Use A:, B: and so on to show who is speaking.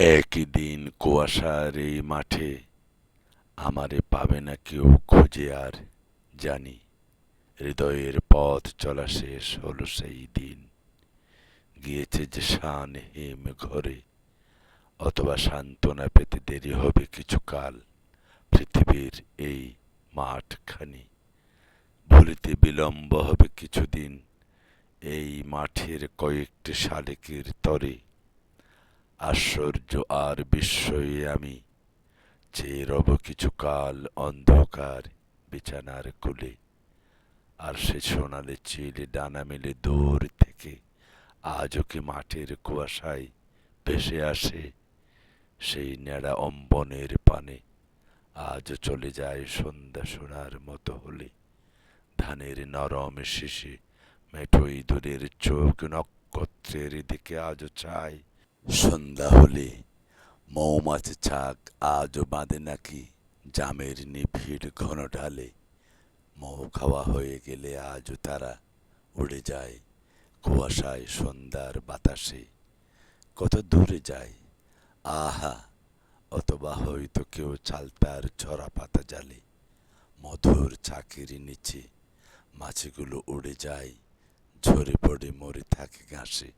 A: একই দিন কুয়াশার এই মাঠে আমারে পাবে না কেউ খুঁজে আর জানি। হৃদয়ের পথ চলা শেষ হলো সেই দিন। গিয়েছে যে শান হিম ঘরে, অথবা সান্ত্বনা পেতে দেরি হবে কিছুকাল পৃথিবীর এই মাঠখানি, ভুলিতে বিলম্ব হবে কিছুদিন। এই মাঠের কয়েকটি শালিকের তরে আশ্চর্য আর বিস্ময়ে আমি। চেয়ে রব কিছুকাল অন্ধকার বিছানার কোলে, আর সে সোনালি চিলে ডানা মেলে দূর থেকে, আজও কি মাঠের কুয়াশায় ভেসে আসে? সেই নেড়া অম্বনের পানে আজও চলে যায় সন্ধ্যা সোনার মতো হলে। ধানের নরম শিশি মেঠো ইঁদুরের চোখ নক্ষত্রের দিকে আজও চায়। সন্ধ্যা হলে মৌমাছি ছাক আজও বাঁধে নাকি? জামের নিবিড় ঘন ঢালে মৌ খাওয়া হয়ে গেলে আজও তারা উড়ে যায় কুয়াশায় সন্ধ্যার বাতাসে। কত দূরে যায়? আহা, অথবা হয়তো কেউ চালতার ছড়া পাতা জালে। মধুর চাকিরি নিচে মাছিগুলো উড়ে যায়, ঝরে পড়ে মরে থাকে ঘাসে।